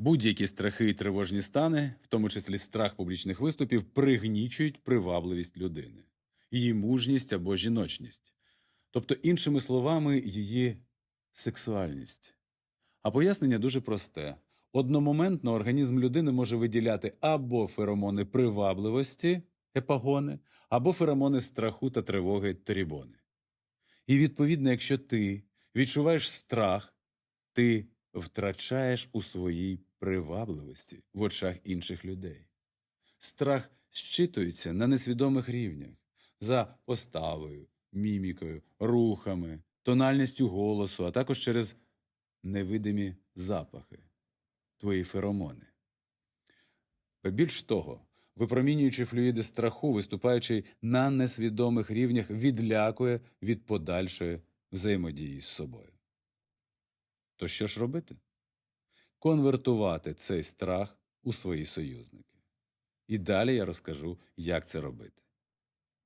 Будь-які страхи і тривожні стани, в тому числі страх публічних виступів, пригнічують привабливість людини, її мужність або жіночність, тобто, іншими словами, її сексуальність. А пояснення дуже просте: одномоментно організм людини може виділяти або феромони привабливості, епагони, або феромони страху та тривоги торібони. І відповідно, якщо ти відчуваєш страх, ти втрачаєш у своїй привабливості в очах інших людей. Страх щитується на несвідомих рівнях за поставою, мімікою, рухами, тональністю голосу, а також через невидимі запахи, твої феромони. Більш того, випромінюючи флюїди страху, виступаючи на несвідомих рівнях, відлякує від подальшої взаємодії з собою. То що ж робити? Конвертувати цей страх у свої союзники. І далі я розкажу, як це робити.